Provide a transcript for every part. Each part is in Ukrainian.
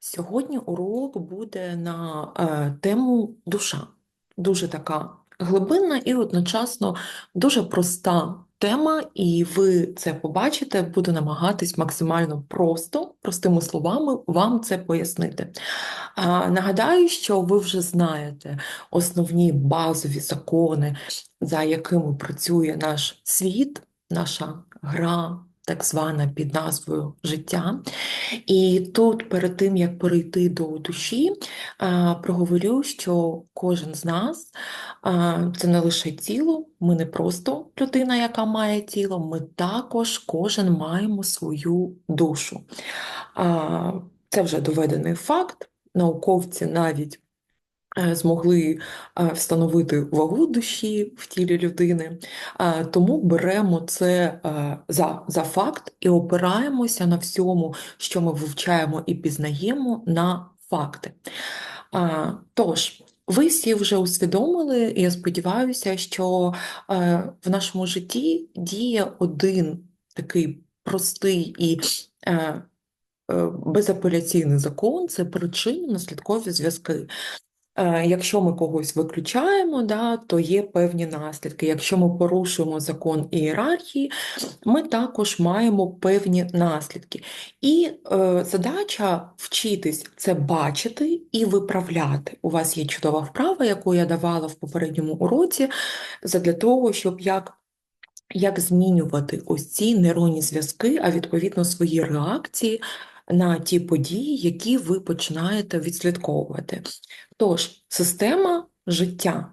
Сьогодні урок буде на е, тему душа. Дуже така глибинна і одночасно дуже проста тема, і ви це побачите, буду намагатись максимально просто, простими словами вам це пояснити. А, нагадаю, що ви вже знаєте основні базові закони, за якими працює наш світ, наша гра, так звана під назвою життя. І тут, перед тим як перейти до душі, проговорю, що кожен з нас це не лише тіло, ми не просто людина, яка має тіло, ми також кожен маємо свою душу. Це вже доведений факт. Науковці навіть змогли е, встановити вагу душі в тілі людини, Е, тому беремо це е, за, за факт і опираємося на всьому, що ми вивчаємо і пізнаємо на факти. Е, Тож, ви всі вже усвідомили, і я сподіваюся, що е, в нашому житті діє один такий простий і е, е, безапеляційний закон це причинно-наслідкові зв'язки. Е, Якщо ми когось виключаємо, да, то є певні наслідки. Якщо ми порушуємо закон ієрархії, ми також маємо певні наслідки. І е, задача вчитись це бачити і виправляти. У вас є чудова вправа, яку я давала в попередньому уроці, задля того, щоб як як змінювати ось ці нейронні зв'язки, а відповідно свої реакції на ті події, які ви починаєте відслідковувати. Тож, система життя.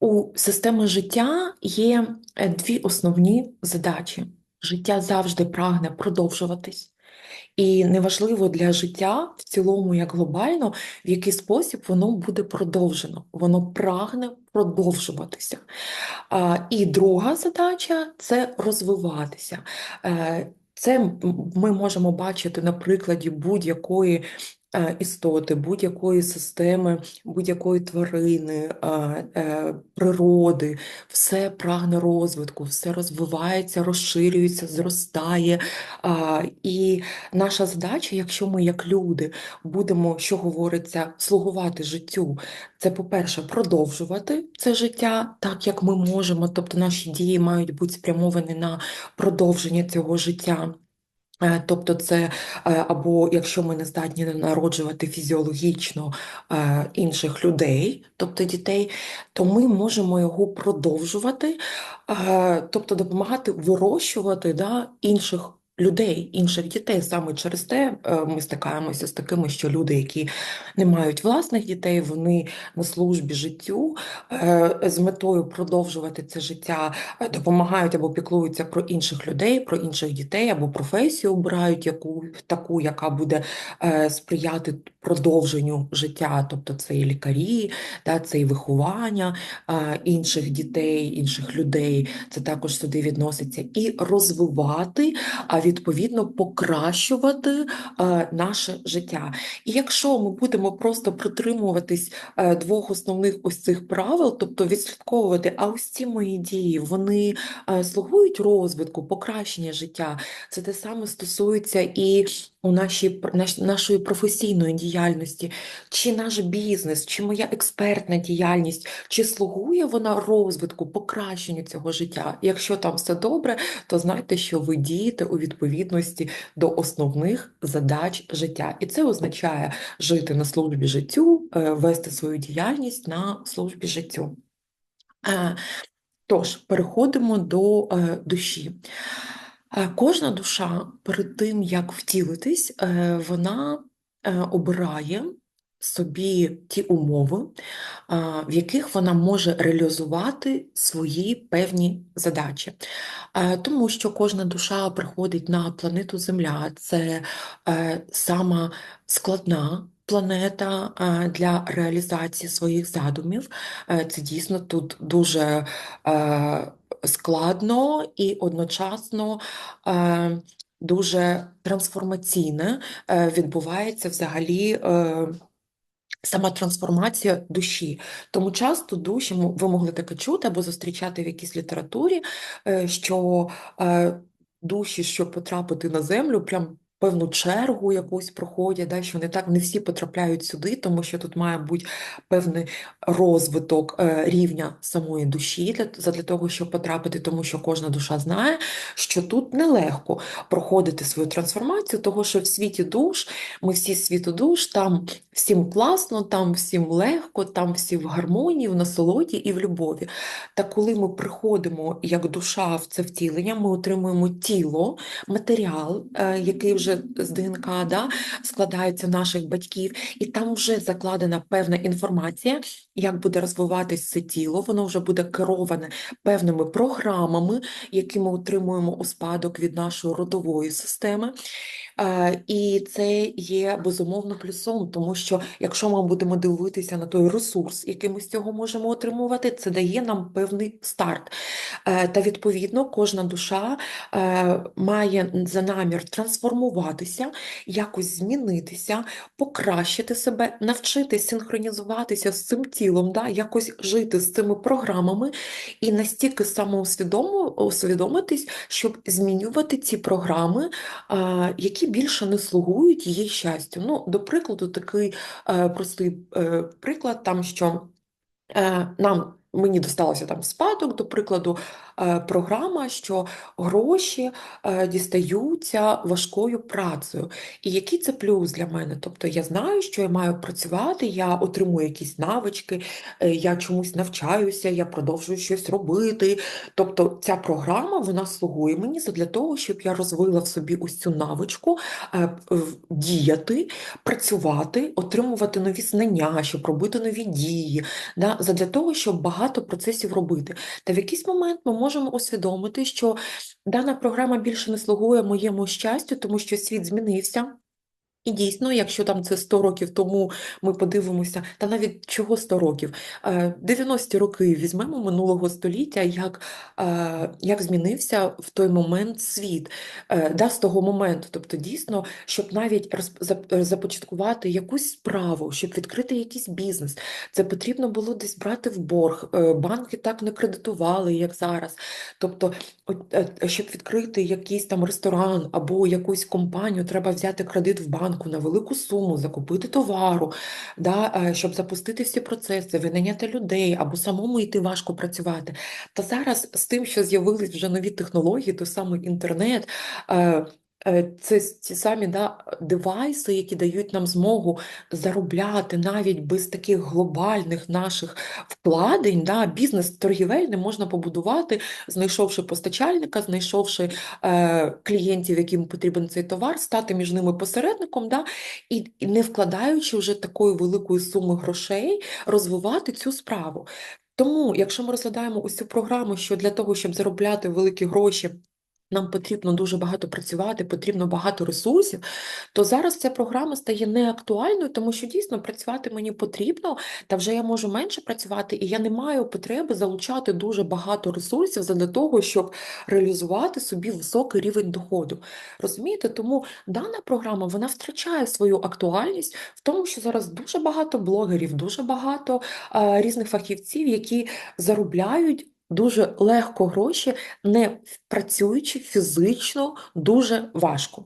У системи життя є е, дві основні задачі. Життя завжди прагне продовжуватись. І неважливо для життя в цілому, як глобально, в який спосіб воно буде продовжено, воно прагне продовжуватися. І друга задача це розвиватися. Це ми можемо бачити на прикладі будь-якої істоти, будь-якої системи, будь-якої тварини, е, е, природи, все прагне розвитку, все розвивається, розширюється, зростає. І наша задача, якщо ми, як люди, будемо, що говориться, слугувати життю, це, по-перше, продовжувати це життя так, як ми можемо, тобто наші дії мають бути спрямовані на продовження цього життя. Е, Тобто це е, або якщо ми не здатні народжувати фізіологічно е, інших людей, тобто дітей, то ми можемо його продовжувати, тобто допомагати вирощувати да, інших людей, інших дітей. Саме через те е, ми стикаємося з такими, що люди, які не мають власних дітей, вони на службі життю е, з метою продовжувати це життя е, допомагають або піклуються про інших людей, про інших дітей, або професію обирають яку, таку, яка буде сприяти продовженню життя, тобто це і лікарі, да, це і виховання інших дітей, інших людей, це також сюди відноситься, і розвивати, а відповідно покращувати е, наше життя. І якщо ми будемо просто притримуватись е, двох основних ось цих правил, тобто відслідковувати, а ось ці мої дії, вони е, слугують розвитку, покращення життя. Це те саме стосується і у нашій наш, нашої професійної діяльності, чи наш бізнес, чи моя експертна діяльність, чи слугує вона розвитку, покращенню цього життя. Якщо там все добре, то знайте, що ви дієте у відповідності до основних задач життя. І це означає жити на службі життю, е, вести свою діяльність на службі життю. Е, Тож, переходимо до е, душі. Е, Кожна душа перед тим, як втілитись, е, вона е, обирає собі ті умови, в яких вона може реалізувати свої певні задачі. Тому що кожна душа приходить на планету Земля, це сама складна планета для реалізації своїх задумів. Це дійсно тут дуже складно і одночасно е, дуже трансформаційне е, відбувається взагалі. е, Сама трансформація душі. Тому часто душі, ви могли таке чути або зустрічати в якійсь літературі, що душі, щоб потрапити на землю, прям певну чергу якусь проходять, да, що не так не всі потрапляють сюди, тому що тут має бути певний розвиток е, рівня самої душі для, задля того, щоб потрапити, тому що кожна душа знає, що тут нелегко проходити свою трансформацію, того що в світі душ, ми всі світу душ, там всім класно, там всім легко, там всі в гармонії, в насолоді і в любові. Та коли ми приходимо як душа в це втілення, ми отримуємо тіло, матеріал, е, який вже з ДНК да, складаються наших батьків, і там вже закладена певна інформація, як буде розвиватись це тіло, воно вже буде кероване певними програмами, які ми отримуємо у спадок від нашої родової системи. Е, І це є безумовно плюсом, тому що якщо ми будемо дивитися на той ресурс, який ми з цього можемо отримувати, це дає нам певний старт. Е, Та відповідно кожна душа е, має за намір трансформуватися, якось змінитися, покращити себе, навчитися синхронізуватися з цим тілом, да, якось жити з цими програмами і настільки самоусвідомитись, щоб змінювати ці програми, які більше не слугують її щастю. Ну, до прикладу, такий е, простий е, приклад, там що е, нам. Мені досталося там спадок, до прикладу, програма, що гроші е, дістаються важкою працею. І який це плюс для мене? Тобто я знаю, що я маю працювати, я отримую якісь навички, е, я чомусь навчаюся, я продовжую щось робити. Тобто ця програма вона слугує мені для того, щоб я розвила в собі ось цю навичку е, діяти, працювати, отримувати нові знання, щоб робити нові дії, да, задля того, щоб багато процесів робити. Та в якийсь момент ми можемо усвідомити, що дана програма більше не слугує моєму щастю, тому що світ змінився. І дійсно, якщо там це 100 років тому ми подивимося, та навіть чого 100 років, е, 90-ті роки візьмемо минулого століття, як, е, як змінився в той момент світ, Е, да, з того моменту. Тобто, дійсно, щоб навіть започаткувати якусь справу, щоб відкрити якийсь бізнес, це потрібно було десь брати в борг. Е, Банки так не кредитували, як зараз. Тобто, е, щоб відкрити якийсь там ресторан або якусь компанію, треба взяти кредит в банку на велику суму, закупити товару, да, е, щоб запустити всі процеси, винайняти людей або самому йти важко працювати. Та зараз з тим, що з'явились вже нові технології, той самий інтернет. Е, Це ті самі да, девайси, які дають нам змогу заробляти навіть без таких глобальних наших вкладень. Да, бізнес торгівельний можна побудувати, знайшовши постачальника, знайшовши е, клієнтів, яким потрібен цей товар, стати між ними посередником, да, і не вкладаючи вже такої великої суми грошей, розвивати цю справу. Тому, якщо ми розглядаємо ось цю програму, що для того, щоб заробляти великі гроші, нам потрібно дуже багато працювати, потрібно багато ресурсів, то зараз ця програма стає неактуальною, тому що дійсно працювати мені потрібно, та вже я можу менше працювати, і я не маю потреби залучати дуже багато ресурсів для того, щоб реалізувати собі високий рівень доходу. Розумієте? Тому дана програма вона втрачає свою актуальність в тому, що зараз дуже багато блогерів, дуже багато а, різних фахівців, які заробляють. Дуже легко гроші, не працюючи фізично дуже важко.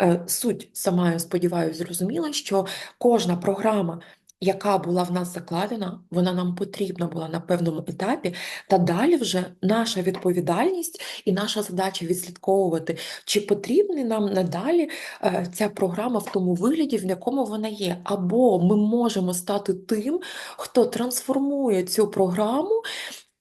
Е, Суть сама, я сподіваюся, зрозуміла, що кожна програма, яка була в нас закладена, вона нам потрібна була на певному етапі, та далі вже наша відповідальність і наша задача відслідковувати, чи потрібна нам надалі е, ця програма в тому вигляді, в якому вона є, або ми можемо стати тим, хто трансформує цю програму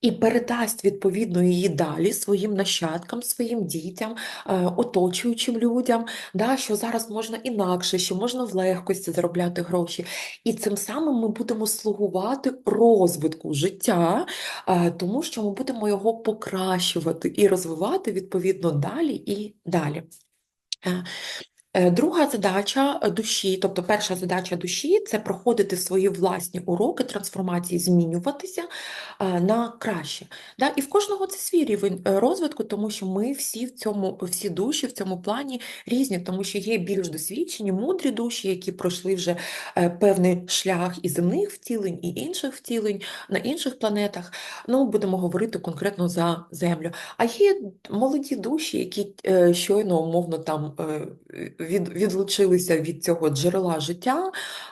і передасть відповідно її далі своїм нащадкам, своїм дітям, е, оточуючим людям, да, що зараз можна інакше, що можна в легкості заробляти гроші. І цим самим ми будемо слугувати розвитку життя, е, тому що ми будемо його покращувати і розвивати відповідно далі і далі. Е, Друга задача е, душі, тобто перша задача душі це проходити свої власні уроки трансформації, змінюватися е, на краще. І в кожного це свій рівень розвитку, тому що ми всі в цьому, всі душі в цьому плані різні, тому що є більш досвідчені, мудрі душі, які пройшли вже певний шлях і земних втілень, і інших втілень на інших планетах. Ну, будемо говорити конкретно за Землю. А є молоді душі, які щойно умовно там від, відлучилися від цього джерела життя,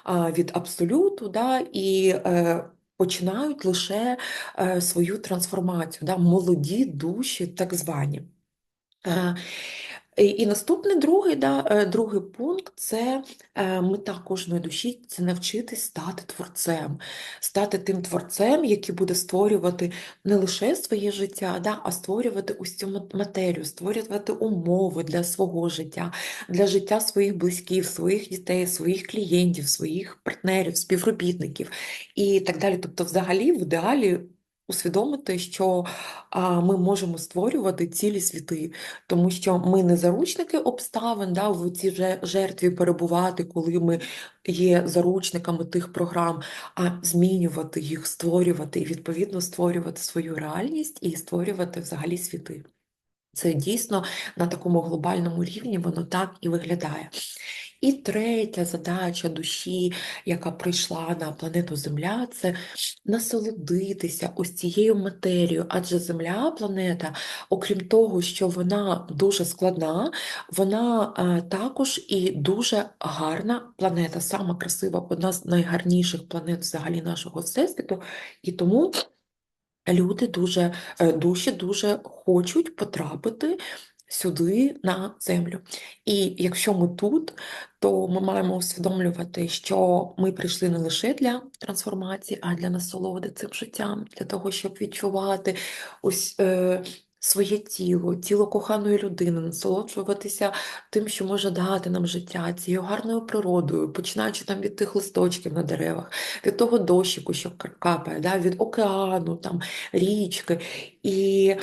від абсолюту, да, і е, починають лише е, свою трансформацію, да, молоді душі, так звані. Е, І наступний другий, да, е, другий пункт це е, мета кожної душі це навчитись стати творцем, стати тим творцем, який буде створювати не лише своє життя, да, а створювати цю матерію, створювати умови для свого життя, для життя своїх близьких, своїх дітей, своїх клієнтів, своїх партнерів, співробітників і так далі. Тобто, взагалі, в ідеалі. Усвідомити, що а, ми можемо створювати цілі світи, тому що ми не заручники обставин, да, в цій жертві перебувати, коли ми є заручниками тих програм, а змінювати їх, створювати і відповідно створювати свою реальність і створювати взагалі світи. Це дійсно на такому глобальному рівні воно так і виглядає. І третя задача душі, яка прийшла на планету Земля, це насолодитися ось цією матерією, адже Земля, планета, окрім того, що вона дуже складна, вона е, також і дуже гарна планета, сама красива, одна з найгарніших планет взагалі нашого Всесвіту. І тому люди дуже, е, душі дуже хочуть потрапити сюди на землю. І якщо ми тут, то ми маємо усвідомлювати, що ми прийшли не лише для трансформації, а для насолоди цим життям, для того, щоб відчувати ось. Е, Своє тіло, тіло коханої людини, насолоджуватися тим, що може дати нам життя, цією гарною природою, починаючи там від тих листочків на деревах, від того дощику, що капає, да, від океану, там, річки. І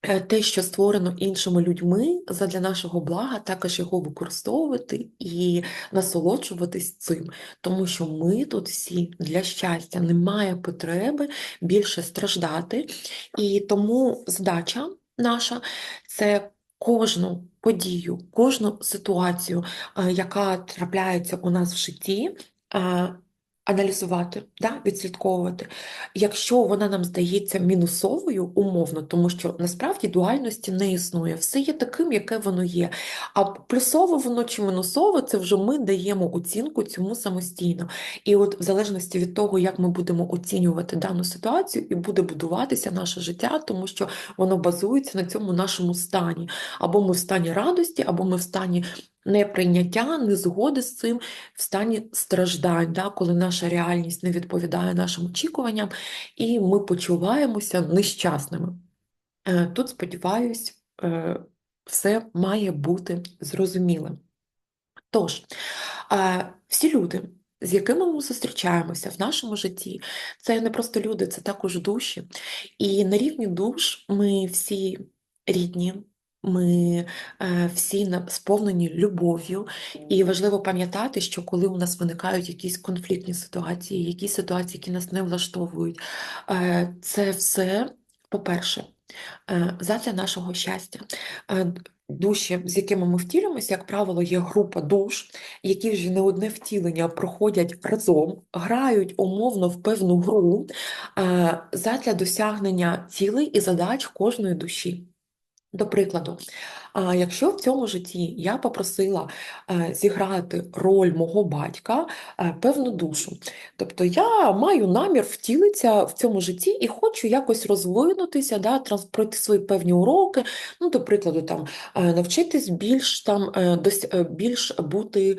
те, що створено іншими людьми задля нашого блага, також його використовувати і насолоджуватись цим, тому що ми тут всі для щастя немає потреби більше страждати, і тому задача наша це кожну подію, кожну ситуацію, е, яка трапляється у нас в житті. Аналізувати, да, відслідковувати. Якщо вона нам здається мінусовою умовно, тому що насправді дуальності не існує, все є таким, яке воно є. А плюсово воно чи мінусово, це вже ми даємо оцінку цьому самостійно. І от в залежності від того, як ми будемо оцінювати дану ситуацію, і буде будуватися наше життя, тому що воно базується на цьому нашому стані. Або ми в стані радості, або ми в стані неприйняття, незгоди з цим в стані страждань, да, коли наша реальність не відповідає нашим очікуванням, і ми почуваємося нещасними. Е, Тут, сподіваюсь, е, все має бути зрозумілим. Тож, е, всі люди, з якими ми зустрічаємося в нашому житті, це не просто люди, це також душі. І на рівні душ ми всі рідні, ми е, всі сповнені любов'ю, і важливо пам'ятати, що коли у нас виникають якісь конфліктні ситуації, якісь ситуації, які нас не влаштовують, е, це все, по-перше, е, задля нашого щастя. Душі, з якими ми втілюємося, як правило, є група душ, які вже не одне втілення проходять разом, грають умовно в певну гру задля досягнення цілей і задач кожної душі. До прикладу, а якщо в цьому житті я попросила е, зіграти роль мого батька е, певну душу, тобто я маю намір втілитися в цьому житті і хочу якось розвинутися, да, пройти свої певні уроки, ну, до прикладу, там, е, навчитись більш, там, більш бути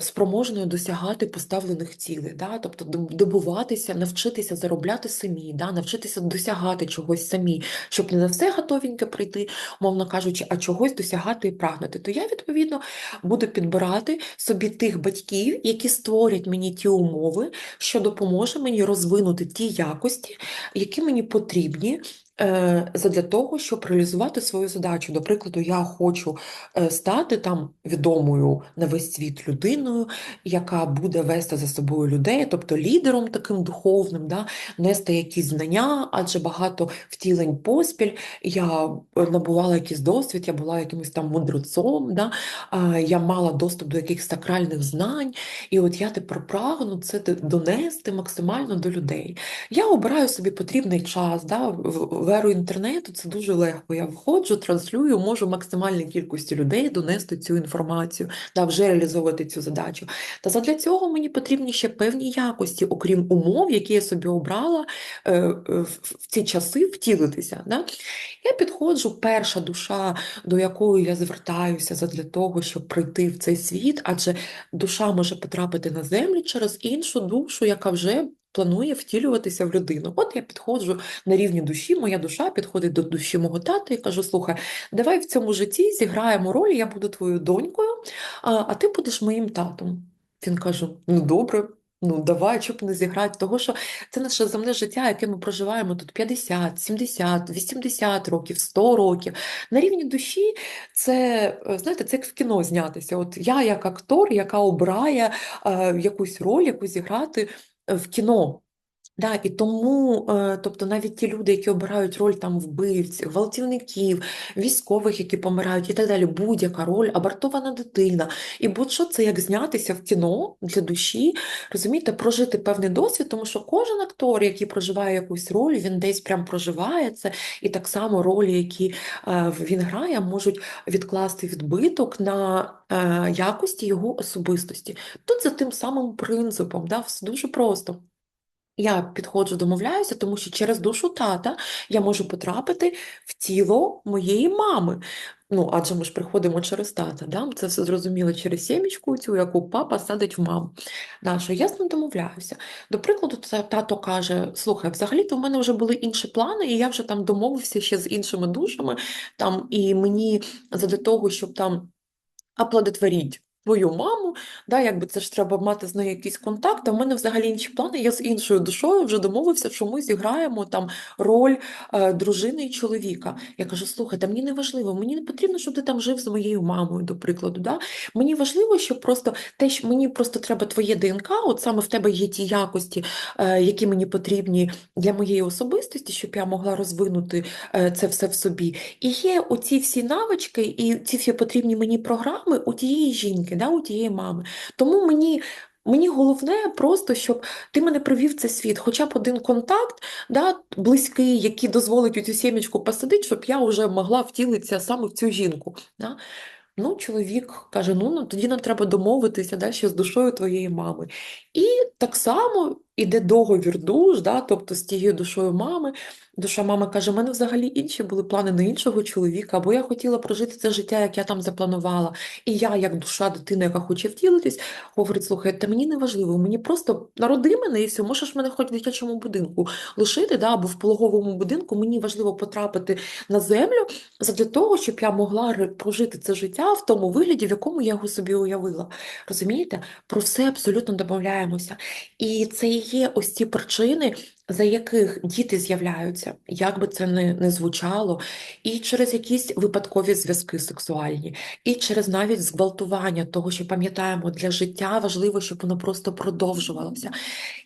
спроможною досягати поставлених цілей, да, тобто добуватися, навчитися заробляти самі, да, навчитися досягати чогось самі, щоб не на все готовеньке прийти, мовно кажучи, а чогось досягати і прагнути, то я, відповідно, буду підбирати собі тих батьків, які створять мені ті умови, що допоможе мені розвинути ті якості, які мені потрібні. Е, Задля того, щоб реалізувати свою задачу. До прикладу, я хочу е, стати там відомою на весь світ людиною, яка буде вести за собою людей, тобто лідером таким духовним, да, нести якісь знання, адже багато втілень поспіль я набувала якийсь досвід, я була якимось там мудрецом, да? я мала доступ до якихось сакральних знань, і от я тепер прагну це донести максимально до людей. Я обираю собі потрібний час, да? В- еру інтернету це дуже легко. Я входжу, транслюю, можу максимальній кількості людей донести цю інформацію, да, вже реалізовувати цю задачу. Та задля цього мені потрібні ще певні якості, окрім умов, які я собі обрала е, е, в ці часи втілитися. Да? Я підходжу, перша душа, до якої я звертаюся задля того, щоб прийти в цей світ, адже душа може потрапити на землю через іншу душу, яка вже планує втілюватися в людину. От я підходжу на рівні душі, моя душа підходить до душі мого тата і кажу: слухай, давай в цьому житті зіграємо роль, я буду твоєю донькою, а, ти будеш моїм татом. Він каже: ну добре. Ну, давай, щоб не зіграти, того що це наше земне життя, яке ми проживаємо тут 50, 70, 80 років, 100 років. На рівні душі це, е, знаєте, це як в кіно знятися. От я як актор, яка обирає е, якусь роль, яку зіграти в кіно. Да, і тому, е, тобто навіть ті люди, які обирають роль там вбивців, гвалтівників, військових, які помирають, і так далі, будь-яка роль, абортована дитина, і будь-що це як знятися в кіно для душі, розумієте, прожити певний досвід, тому що кожен актор, який проживає якусь роль, він десь прям проживає це, і так само ролі, які е, він грає, можуть відкласти відбиток на е, якості його особистості. Тут за тим самим принципом, да, все дуже просто. Я підходжу, домовляюся, тому що через душу тата я можу потрапити в тіло моєї мами. Ну, адже ми ж приходимо через тата, да? Це все зрозуміло через сімечку, цю, яку папа садить в маму. Нашу. Я з ним домовляюся. До прикладу, та- тато каже: слухай, взагалі-то в мене вже були інші плани, і я вже там домовився ще з іншими душами, там, і мені задля того, щоб там оплодотворіть твою маму, да, якби це ж треба мати з нею якийсь контакт, а в мене взагалі інші плани, я з іншою душою вже домовився, що ми зіграємо там роль е, дружини і чоловіка. Я кажу, слухайте, мені не важливо, мені не потрібно, щоб ти там жив з моєю мамою, до прикладу. Да? Мені важливо, щоб просто те, що мені просто треба твоє ДНК, от саме в тебе є ті якості, е, які мені потрібні для моєї особистості, щоб я могла розвинути е, це все в собі. І є оці всі навички, і ці всі потрібні мені програми у тієї жінки, да, у тієї мами. Тому мені. Мені головне просто, щоб ти мене привів цей світ, хоча б один контакт, да, близький, який дозволить у цю сімечку посадити, щоб я вже могла втілитися саме в цю жінку. Да. Ну, чоловік каже: ну, ну тоді нам треба домовитися да, ще з душою твоєї мами. І так само іде договір душ, да, тобто з тією душою мами. Душа мами каже: у мене взагалі інші були плани на іншого чоловіка, або я хотіла прожити це життя, як я там запланувала. І я, як душа дитини, яка хоче втілитись, говорить: слухай, та мені не важливо, мені просто народи мене і все, можеш мене хоч в дитячому будинку лишити, да, або в пологовому будинку. Мені важливо потрапити на землю задля того, щоб я могла прожити це життя в тому вигляді, в якому я його собі уявила. Розумієте? Про все абсолютно домовляємося. І це і є ось ті причини, за яких діти з'являються, як би це не, не звучало, і через якісь випадкові зв'язки сексуальні, і через навіть зґвалтування, того, що пам'ятаємо, для життя важливо, щоб воно просто продовжувалося.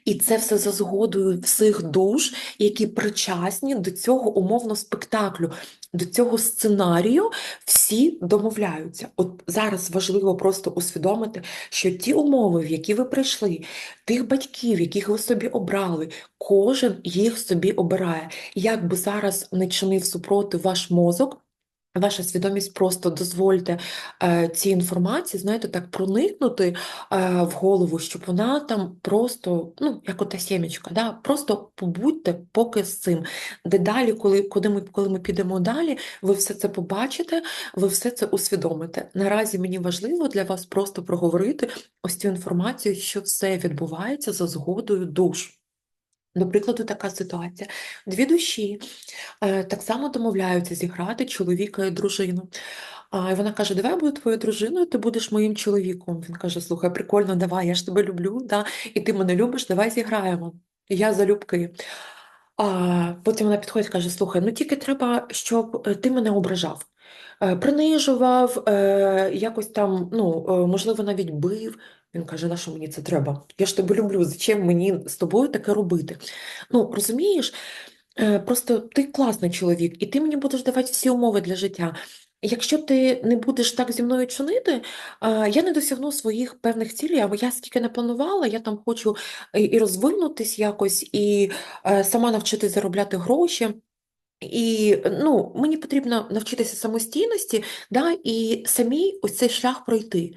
І це все за згодою всіх душ, які причасні до цього умовно спектаклю, до цього сценарію, всі домовляються. От зараз важливо просто усвідомити, що ті умови, в які ви прийшли, тих батьків, яких ви собі обрали, кожен їх собі обирає. Як би зараз не чинив супротив ваш мозок. Ваша свідомість просто дозвольте е, цій інформації, знаєте, так проникнути е, в голову, щоб вона там просто, ну, як ота сімечка, да, просто побудьте поки з цим. Дедалі, коли, коли, ми, коли ми підемо далі, ви все це побачите, ви все це усвідомите. Наразі мені важливо для вас просто проговорити ось цю інформацію, що все відбувається за згодою душ. До прикладу, така ситуація. Дві душі е, так само домовляються зіграти чоловіка і дружину. А, вона каже: Давай я буду твоєю дружиною, ти будеш моїм чоловіком. Він каже: Слухай, прикольно, давай, я ж тебе люблю, да, і ти мене любиш, давай зіграємо. Я залюбки. А потім вона підходить і каже: Слухай, ну тільки треба, щоб е, ти мене ображав, е, принижував, е, якось там, ну, можливо, навіть бив. Він каже, на що мені це треба? Я ж тебе люблю, зачем мені з тобою таке робити? Ну, розумієш, Е, просто ти класний чоловік, і ти мені будеш давати всі умови для життя. Якщо ти не будеш так зі мною чинити, я не досягну своїх певних цілей, або я скільки не планувала, я там хочу і і розвинутись якось, і е, сама навчитись заробляти гроші. І ну, мені потрібно навчитися самостійності, да, і самій ось цей шлях пройти.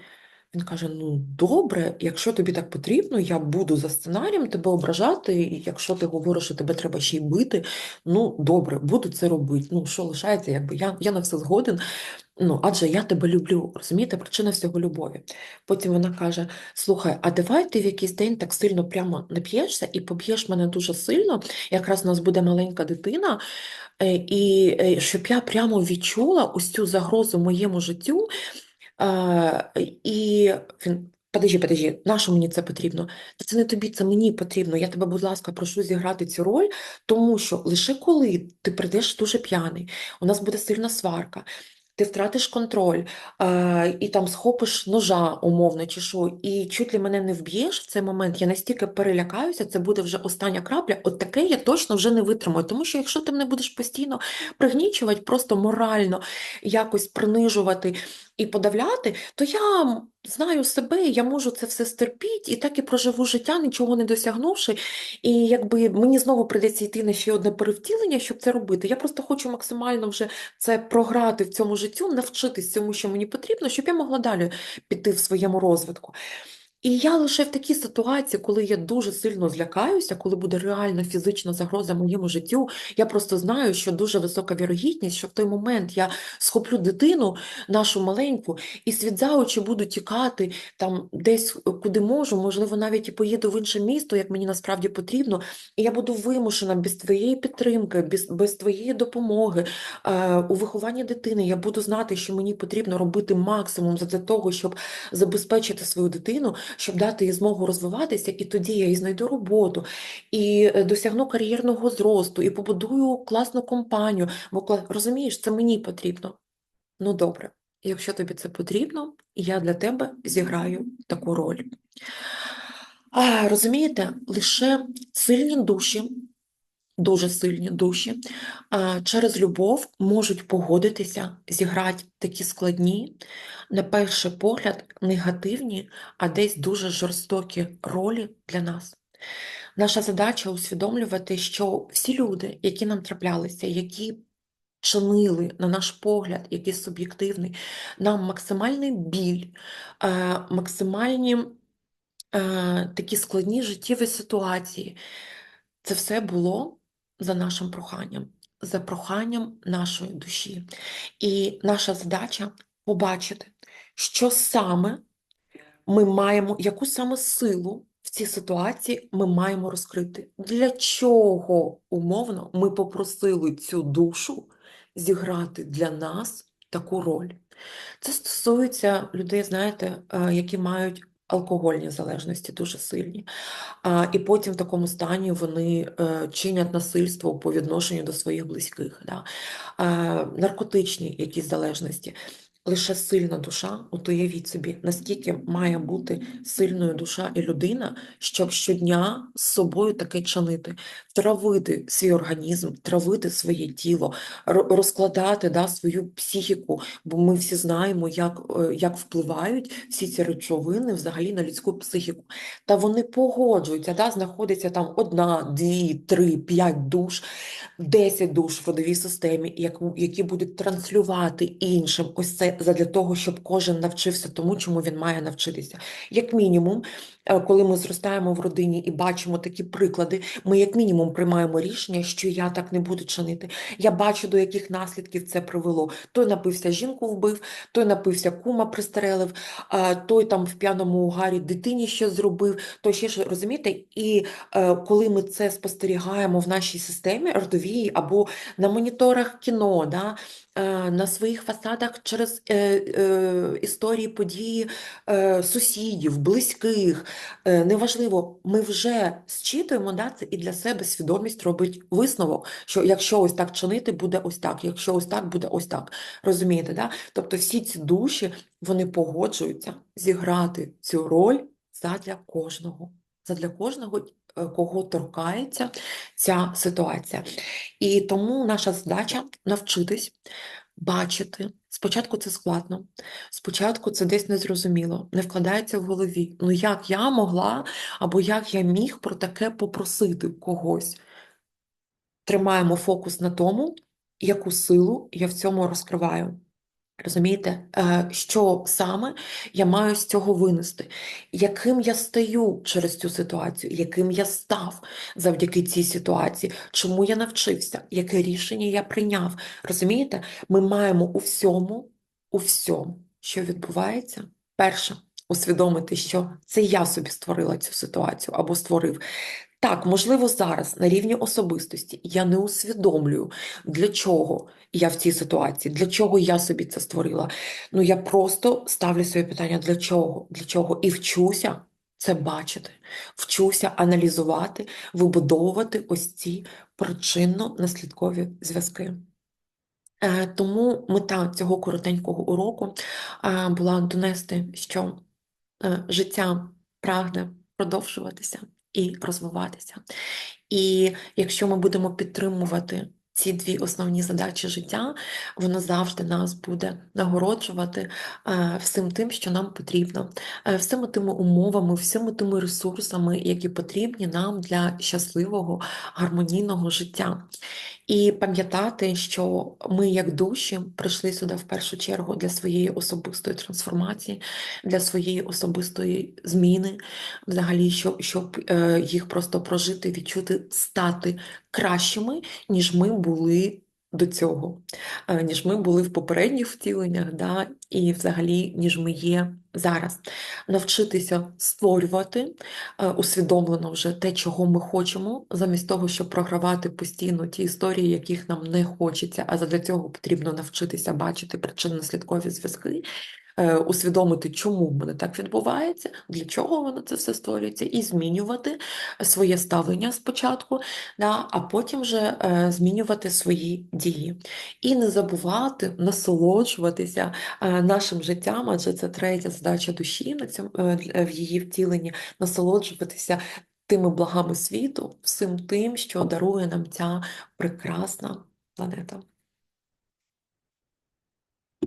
Він каже: Ну, добре, якщо тобі так потрібно, я буду за сценарієм тебе ображати, і якщо ти говориш, що тебе треба ще й бити, ну добре, буду це робити. Ну, що лишається, якби я, я на все згоден. Ну, адже я тебе люблю, розумієте, причина всього любові. Потім вона каже: Слухай, а давай ти в якийсь день так сильно прямо нап'єшся і поб'єш мене дуже сильно. Якраз у нас буде маленька дитина, е, і е, щоб я прямо відчула ось цю загрозу моєму життю. Е, І він. Подожди, подожди, на що мені це потрібно? Та Це не тобі, це мені потрібно. Я тебе, будь ласка, прошу зіграти цю роль, тому що лише коли ти прийдеш дуже п'яний, у нас буде сильна сварка, ти втратиш контроль е, і там схопиш ножа, умовно, чи що, і чуть ли мене не вб'єш в цей момент, я настільки перелякаюся, це буде вже остання крапля. От таке я точно вже не витримаю. Тому що якщо ти мене будеш постійно пригнічувати, просто морально якось принижувати і подавляти, то я знаю себе, я можу це все стерпіти і так і проживу життя, нічого не досягнувши. І якби мені знову прийдеться йти на ще одне перевтілення, щоб це робити. Я просто хочу максимально вже це програти в цьому життю, навчитись цьому, що мені потрібно, щоб я могла далі піти в своєму розвитку. І я лише в такій ситуації, коли я дуже сильно злякаюся, коли буде реальна фізична загроза моєму життю, я просто знаю, що дуже висока вірогідність, що в той момент я схоплю дитину, нашу маленьку, і світ за очі буду тікати там десь куди можу, можливо, навіть і поїду в інше місто, як мені насправді потрібно, і я буду вимушена без твоєї підтримки, без, без твоєї допомоги е, у вихованні дитини. Я буду знати, що мені потрібно робити максимум для того, щоб забезпечити свою дитину щоб дати їй змогу розвиватися, і тоді я і знайду роботу, і е, досягну кар'єрного зросту, і побудую класну компанію. Бо розумієш, це мені потрібно. Ну добре, якщо тобі це потрібно, я для тебе зіграю таку роль. А, Розумієте, лише сильні душі дуже сильні душі, через любов можуть погодитися, зіграти такі складні, на перший погляд, негативні, а десь дуже жорстокі ролі для нас. Наша задача усвідомлювати, що всі люди, які нам траплялися, які чинили, на наш погляд, якийсь суб'єктивний, нам максимальний біль, максимальні такі складні життєві ситуації, це все було за нашим проханням, за проханням нашої душі. І наша задача побачити, що саме ми маємо, яку саме силу в цій ситуації ми маємо розкрити. Для чого умовно ми попросили цю душу зіграти для нас таку роль? Це стосується людей, знаєте, е, які мають алкогольні залежності дуже сильні. А, І потім в такому стані вони е, чинять насильство по відношенню до своїх близьких, да? наркотичні якісь залежності. Лише сильна душа, от уявіть собі, наскільки має бути сильною душа і людина, щоб щодня з собою таке чинити, травити свій організм, травити своє тіло, розкладати да, свою психіку, бо ми всі знаємо, як е, як впливають всі ці речовини взагалі на людську психіку. Та вони погоджуються, да, знаходиться там одна, дві, три, п'ять душ, десять душ в водовій системі, які будуть транслювати іншим. Ось це задля того, щоб кожен навчився тому, чому він має навчитися. Як мінімум, коли ми зростаємо в родині і бачимо такі приклади, ми як мінімум приймаємо рішення, що я так не буду чинити. Я бачу, до яких наслідків це привело. Той напився, жінку вбив, той напився, кума пристрелив, той там в п'яному угарі дитині щось зробив, той ще ж розумієте? І е, коли ми це спостерігаємо в нашій системі родовій або на моніторах кіно, да, е, на своїх фасадах через історії події сусідів, близьких. Е, неважливо, ми вже зчитуємо да, це і для себе свідомість робить висновок, що якщо ось так чинити, буде ось так, якщо ось так, буде ось так. Розумієте? да? Тобто всі ці душі вони погоджуються зіграти цю роль задля кожного, задля кожного. Е, кого торкається ця ситуація. І тому наша задача навчитись бачити. Спочатку це складно, спочатку це десь незрозуміло, не вкладається в голові. Ну як я могла або як я міг про таке попросити когось? Тримаємо фокус на тому, яку силу я в цьому розкриваю. Розумієте, Е, що саме я маю з цього винести, яким я стаю через цю ситуацію, яким я став завдяки цій ситуації, чому я навчився, яке рішення я прийняв. Розумієте, ми маємо у всьому, у всьому, що відбувається, перше, усвідомити, що це я собі створила цю ситуацію або створив. Так, можливо, зараз на рівні особистості я не усвідомлюю, для чого я в цій ситуації, для чого я собі це створила. Ну я просто ставлю собі питання, для чого? Для чого? І вчуся це бачити, вчуся аналізувати, вибудовувати ось ці причинно-наслідкові зв'язки. Е, Тому мета цього коротенького уроку е, була донести, що е, життя прагне продовжуватися і розвиватися. І якщо ми будемо підтримувати ці дві основні задачі життя, воно завжди нас буде нагороджувати е, всім тим, що нам потрібно, е, всіми тими умовами, всіми тими ресурсами, які потрібні нам для щасливого, гармонійного життя. І пам'ятати, що ми, як душі, прийшли сюди в першу чергу для своєї особистої трансформації, для своєї особистої зміни, взагалі, щоб, щоб е, їх просто прожити, відчути, стати кращими, ніж ми були до цього, е, ніж ми були в попередніх втіленнях, да, і взагалі, ніж ми є зараз. Навчитися створювати е, усвідомлено вже те, чого ми хочемо, замість того, щоб програвати постійно ті історії, яких нам не хочеться, а для цього потрібно навчитися бачити причинно-слідкові зв'язки усвідомити, чому в мене так відбувається, для чого воно це все створюється, і змінювати своє ставлення спочатку, да, а потім вже е, змінювати свої дії. І не забувати насолоджуватися е, нашим життям, адже це третя задача душі на цьому, е, в її втіленні, насолоджуватися. Тими благами світу, всім тим, що дарує нам ця прекрасна планета.